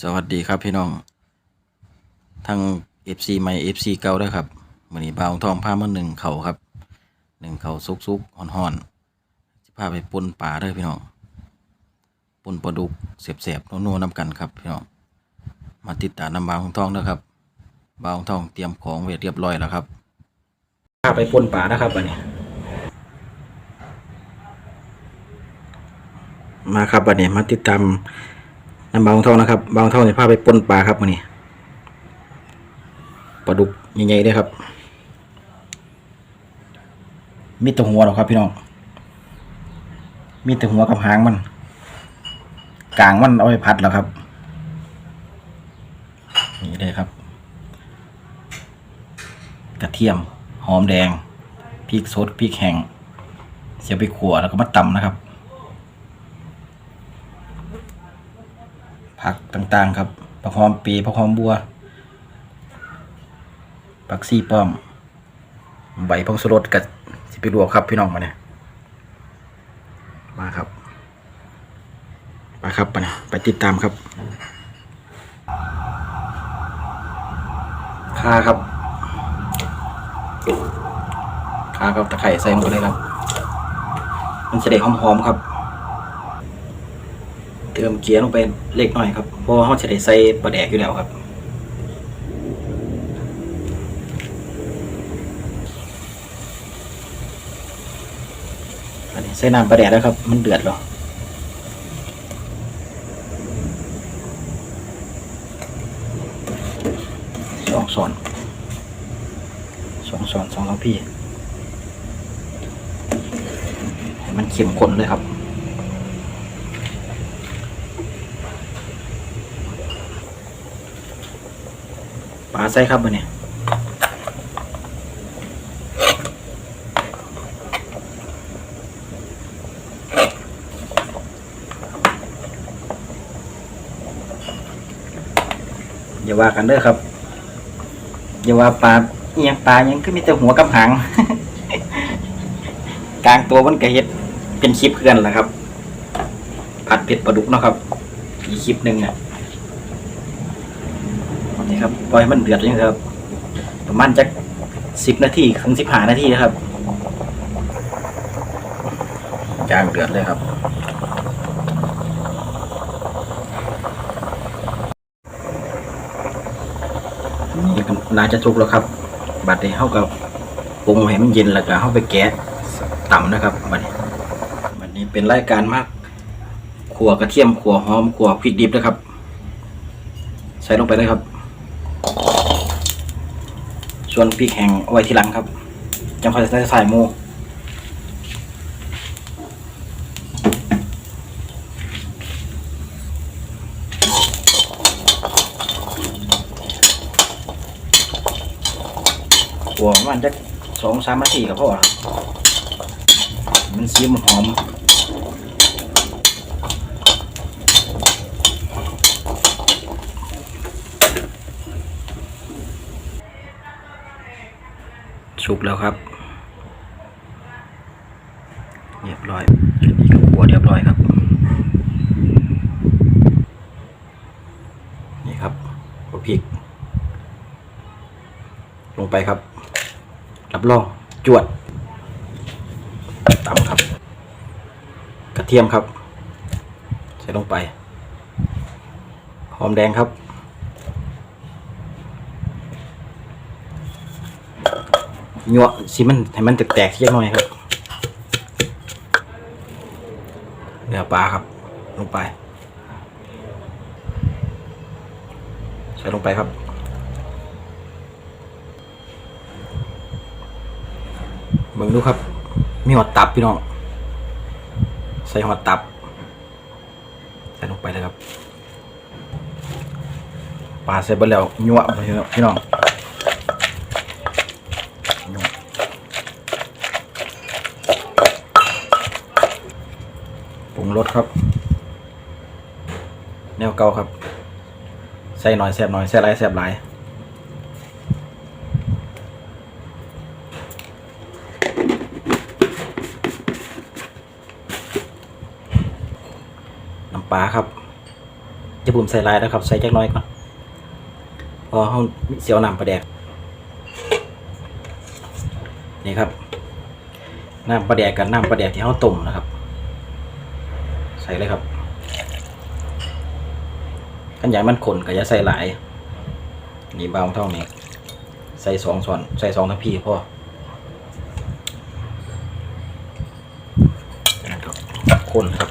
สวัสดีครับพี่น้องทั้ง FC ใหม่ FC เก่าด้วยครับวันนี้บ่าวทองพามาหนึ่งเขาครับหนึ่งเขาซุกซุกๆห่อนๆจะพาไปปนป่าเด้อพี่น้องปนปลาดุกเสียบๆนัวๆน้ำกันครับพี่น้องมาติดตามน้ำบ่าวทองนะครับบ่าวทองเตรียมของไว้เรียบร้อยแล้วครับพาไปปนป่านะครับวันนี้ มาครับวันนี้มาติดตาม น้ำบางทองนะครับ บางท่องจะพาไปปนปลาครับวันนี้ปลาดุกใหญ่ๆด้วยครับมีแต่หัวหรอครับพี่น้อง มีแต่หัวกับหางมัน กลางมันเอาไปพัดแล้วครับ นี่เลยครับ กระเทียม หอมแดง พริกสด พริกแห้ง เสียไปขั่วแล้วก็มาตำนะครับ ผักต่างๆ ครับผักหอมปีผักหอมบัวผักซี่ป้อม ใบพงสรดกับสิไปลวกครับพี่น้องมาเนี่ยมาครับมาครับไปเนี่ยไปติดตามครับข่าครับข่ากับตะไคร่ใส่ลงไปเลยครับ มันจะได้หอมๆครับ ติมเกียร์ลงไปเล็กน้อยครับเพราะว่าเขาจะได้ใส่ปลาแดกอยู่แล้วครับอันนี้ใส่น้ำปลาแดกแล้วครับ มันเดือดแล้วสองส่วนสองส่วนสองครับพี่มันเข้มข้นเลยครับาใส่ครับมันเนี่ยอย่าว่ากันเด้อครับ อย่าว่าปลาเอียงปลายังคือมีแต่หัวกับหางกลางตัวมันกระเฮ็ดเป็นคลิปเพื่อนแหละครับ ผัดเผ็ดปลาดุกเนาะครับ อีกคลิปหนึ่งเนี่ยนี่ ครับปล่อยให้มันเดือดเลยครับ ประมาณจักสิบนาทีถึงสิบห้านาทีนะครับจางเดือดเลยครับนี่ก็น่าจะทุกแล้วครับ บัดนี้เข้ากับปรุงให้มันเย็นแล้วก็เข้าไปแกะต่ำนะครับบัดนี้บัดนี้เป็นรายการมากขัวกระเทียมขัวหอมขัวพริกดิบนะครับ ใส่ลงไปเลยครับ ส่วนพริกแห้งเอาไว้ทีหลังครับจังค่อยใส่ใส่หมูหัวมันจะสองสามนาทีก็พอครับมันซีมันหอม สุกแล้วครับเรียบร้อยชุดนี้ก็ขัวเรียบร้อยครับ นี่ครับหัวพริก ลงไปครับ รับรองจวดตำครับ กระเทียมครับ ใส่ลงไป หอมแดงครับ หยวสิมันให้มันแตกๆเล็กน้อยครับเนื้อปลาครับ ลงไป ใส่ลงไปครับเบิ่งดูครับ มีหอดตับพี่น้อง ใส่หอดตับ ใส่ลงไปเลยครับปลาใส่ไปแล้วยั่วพี่น้อง งรสครับ แนวเก่าครับ ใส่หน่อยแซ่บหน่อยแซ่บหลายแซ่บหลายน้ำปลาครับจะบุ่มใส่ลายนะครับ ใส่จักหน้อยก่อนพอเขาเสียวน้ำปลาแดกนี่ครับน้ำปลาแดกกับน้ำปลาแดกที่เขาต้มนะครับ ใส่เลยครับขันใหญ่มันขนก็จะใส่หลาย นี่เบาเท่านี้ ใส่สองส่วน ใส่สองทัพพีพ่อคนครับ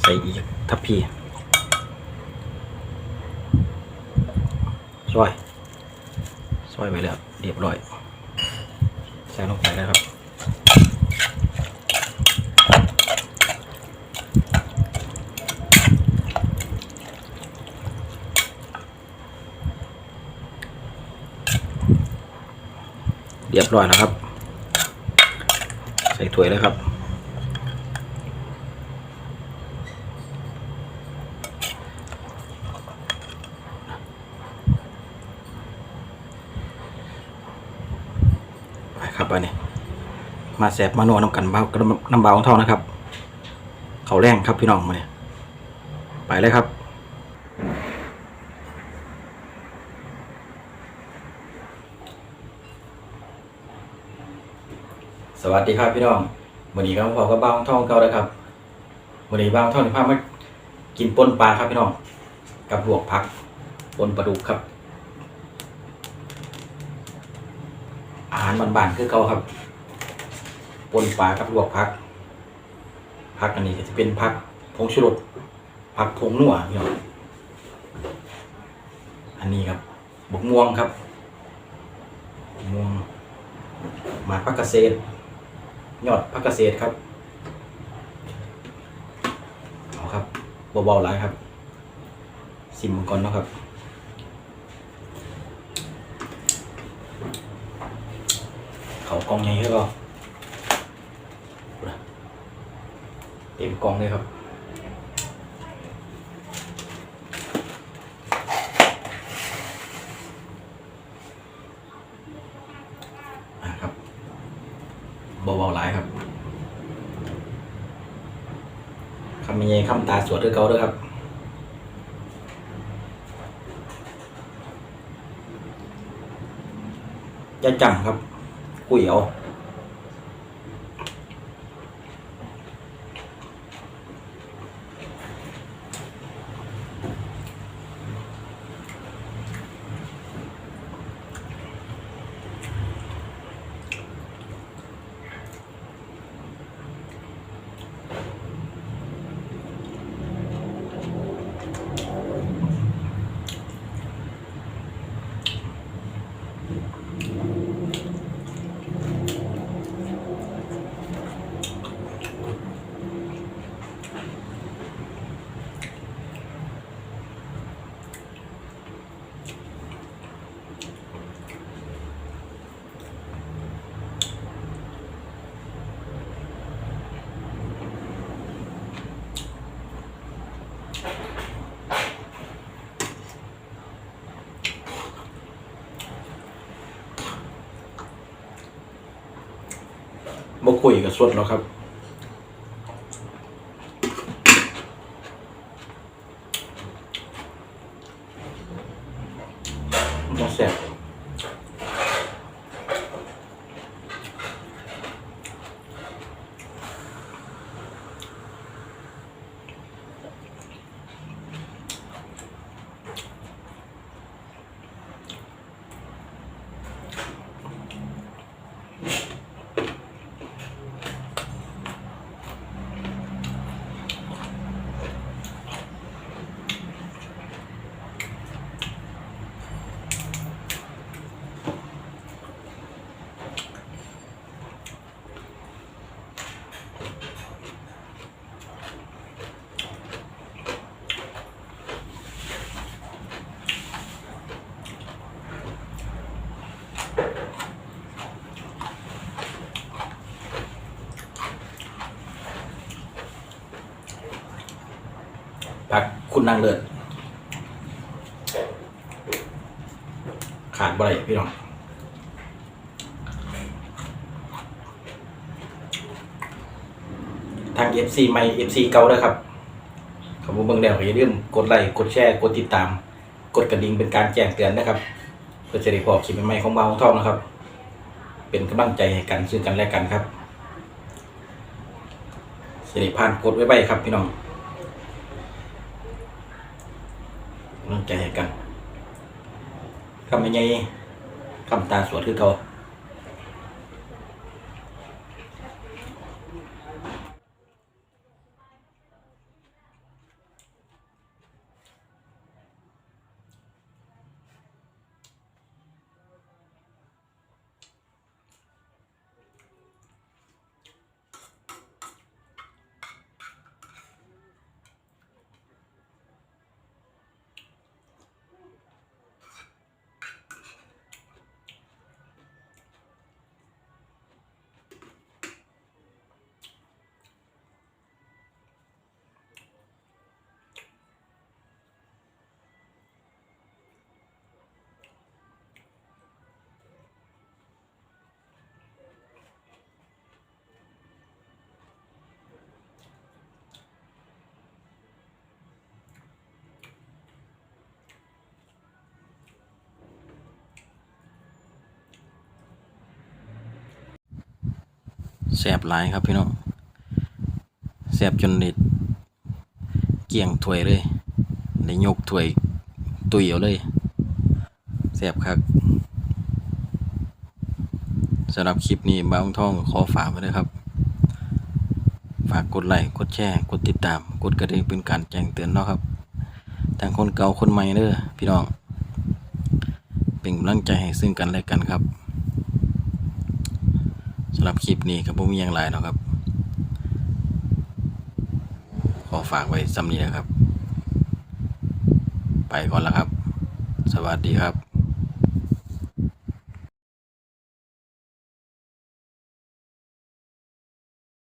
ใส่อีกทัพพีซอย ซอยไว้แล้วเรียบร้อย ใส่ลงไปแล้วครับเรียบร้อยแล้วครับ ใส่ถ้วยเลยครับ ไปนนี้มาแสบมาโนวน้ำกันเบากับน้ำเบาของเท่านะครับ เขาแรงครับพี่น้องมาเนี่ยไปเลยครับสวัสดีครับพี่น้องวันนี้ก็พอกับบ้าของท่องเก่าแล้วครับวันนี้บ้าของท่องที่พามากินปนปลาครับพี่น้อง กับลวกผักปนปลาดุกครับ อาหาร บ้านคือเก่าครับปนปลากับลวกผักผักอันนี้ก็จะเป็นผักผงชูรสผักผงนัวพี่น้องอันนี้ครับบกม่วงครับม่วงหมากผักเกษตรยอดผักเกษตรครับเอาครับเบาๆหลายครับซิมก่อนนะครับ เขากองใหญ่ให้ก็เต็มกองเลยครับอะครับเบาๆหลายครับคำยังไงคำตาสวดด้วยเก่าด้วยครับอย่าจำครับ คุย คุยกับสวดแล้วครับมันต้องแซ่บผัก คุณนางเลิศบ่ได้พี่น้องทาง FC ใหม่ FC เก่าด้อครับขอบคุณเบิ่งแล้วอย่าลืมกดไลค์กดแชร์กดติดตาม กดกระดิ่งเป็นการแจ้งเตือนนะครับ เพื่อจะได้พอคลิปใหม่ๆของเบาของทองนะครับ เป็นกำลังใจให้กันซึ่งกันและกันครับสิริพานกดไว้ไว้ครับพี่น้อง กำลังใจให้กันคำยังไงคำตาสวดคือเขา สบหลายครับพี่น้องแสบจนเด็ดเกี่ยงถ้วยเลยได้ยกถ้วยตุยเอาเลยแสบครับสำหรับคลิปนี้บ้าวท่องขอฝากไว้เลยครับ ฝากกดไลค์กดแชร์กดติดตาม กดกระดิ่งเป็นการแจ้งเตือนเนาะครับทั้งคนเก่าคนใหม่เด้อพี่น้อง เป็นกำลังใจให้ซึ่งกันและกันครับ รับคลิปนี้ครับผมมีอย่างไรเนาะครับ ขอฝากไว้ซ้ำนี้นะครับ ไปก่อนแล้วครับ สวัสดีครับ